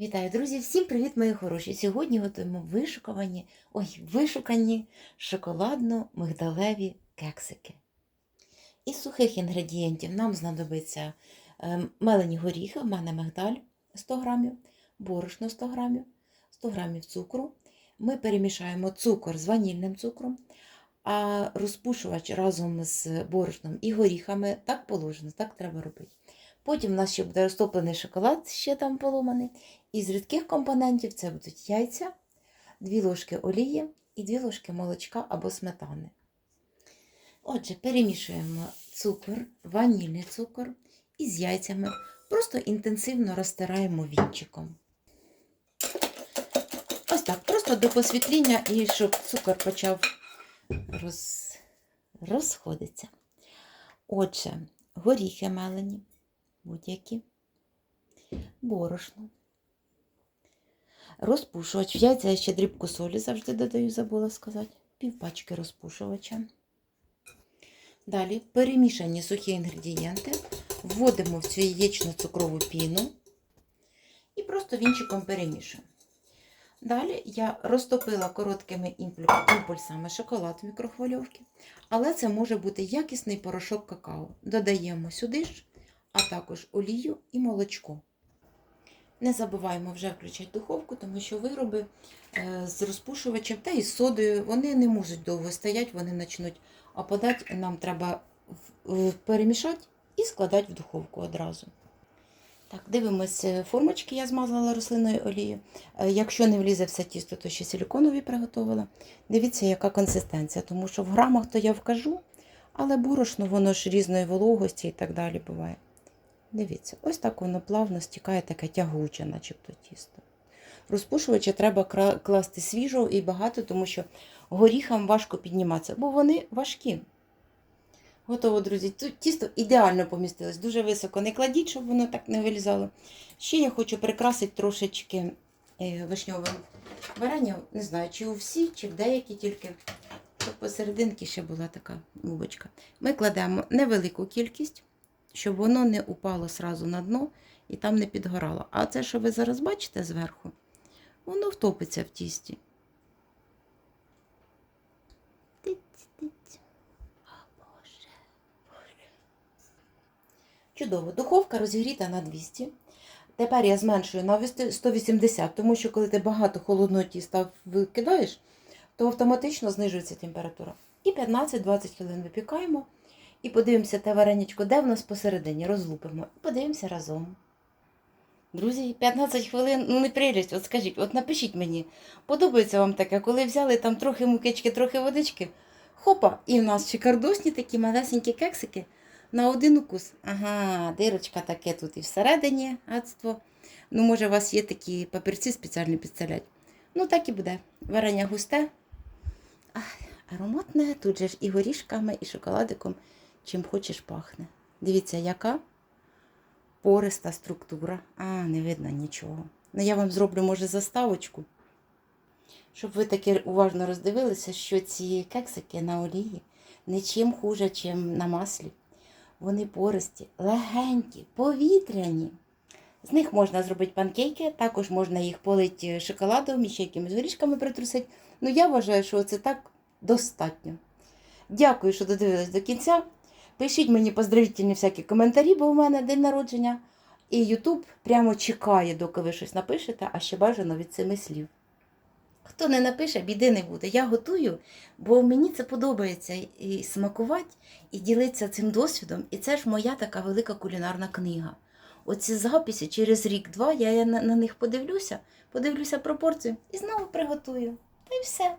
Вітаю, друзі! Всім привіт, мої хороші! Сьогодні готуємо вишукувані, ой, вишукані шоколадно-мигдалеві кексики. Із сухих інгредієнтів нам знадобиться е, мелені горіхи, в мене мигдаль 100 грамів, борошно 100 грамів, 100 грамів цукру. Ми перемішаємо цукор з ванільним цукром, а розпушувач разом з борошном і горіхами так положено, так треба робити. Потім у нас ще буде розтоплений шоколад, ще там поломаний. Із рідких компонентів це будуть яйця, 2 ложки олії і 2 ложки молочка або сметани. Отже, перемішуємо цукор, ванільний цукор із яйцями. Просто інтенсивно розтираємо вінчиком. Ось так, просто до посвітління і щоб цукор почав роз... розходитися. Отже, горіхи мелені, будь-які, борошно. Розпушувач. В яйця я ще дрібку солі завжди додаю, забула сказати. Півпачки розпушувача. Далі перемішані сухі інгредієнти. Вводимо в цю яєчну цукрову піну і просто вінчиком перемішуємо. Далі я розтопила короткими імпульсами шоколад в мікрохвильовці, але це може бути якісний порошок какао. Додаємо сюди ж, а також олію і молочко. Не забуваємо вже включати духовку, тому що вироби е, з розпушувачем та із содою вони не можуть довго стояти, вони почнуть опадати. Нам треба перемішати і складати в духовку одразу. Так, дивимося, формочки я змазала рослинною олією. Е, Якщо не влізе все тісто, то ще силіконові приготувала. Дивіться, яка консистенція, тому що в грамах то я вкажу, але борошно воно ж різної вологості і так далі буває. Дивіться, ось так воно плавно стікає таке тягуче, начебто тісто. Розпушувача треба класти свіжого і багато, тому що горіхам важко підніматися, бо вони важкі. Готово, друзі. Тут тісто ідеально помістилось, дуже високо не кладіть, щоб воно так не вилізало. Ще я хочу прикрасити трошечки е, вишньовим варенням. Не знаю, чи у всі, чи в деякі тільки, посерединки ще була така бубочка. Ми кладемо невелику кількість, щоб воно не упало сразу на дно і там не підгорало. А це, що ви зараз бачите зверху, воно втопиться в тісті. Чудово. Духовка розігріта на 200. Тепер я зменшую на 180, тому що коли ти багато холодного тіста викидаєш, то автоматично знижується температура. І 15-20 хвилин випікаємо. І подивимося те вареничко, де в нас посередині, розлупимо. І подивимося разом. Друзі, 15 хвилин, ну не прелість, от скажіть, от напишіть мені, подобається вам таке, коли взяли там трохи мукички, трохи водички, хопа, і в нас шикардосні такі малесенькі кексики на один укус. Ага, дирочка таке тут і всередині адство. Ну, може, у вас є такі папірці спеціальні підстелять. Ну, так і буде. Варення густе, Ах, ароматне, тут же ж і горішками, і шоколадиком, чим хочеш пахне. Дивіться, яка пориста структура. А, не видно нічого. Ну, я вам зроблю, може, заставочку, щоб ви таки уважно роздивилися, що ці кексики на олії нічим хуже, чим на маслі. Вони пористі, легенькі, повітряні. З них можна зробити панкейки, також можна їх полити шоколадом і ще якимись горішками притрусити. Ну, я вважаю, що це так достатньо. Дякую, що додивились до кінця. Пишіть мені поздравительні всякі коментарі, бо у мене день народження. І Ютуб прямо чекає, доки ви щось напишете, а ще бажано від семи слів. Хто не напише, біди не буде. Я готую, бо мені це подобається і смакувати, і ділитися цим досвідом. І це ж моя така велика кулінарна книга. Оці записи через рік-два я на них подивлюся, подивлюся пропорцію і знову приготую. Та й все.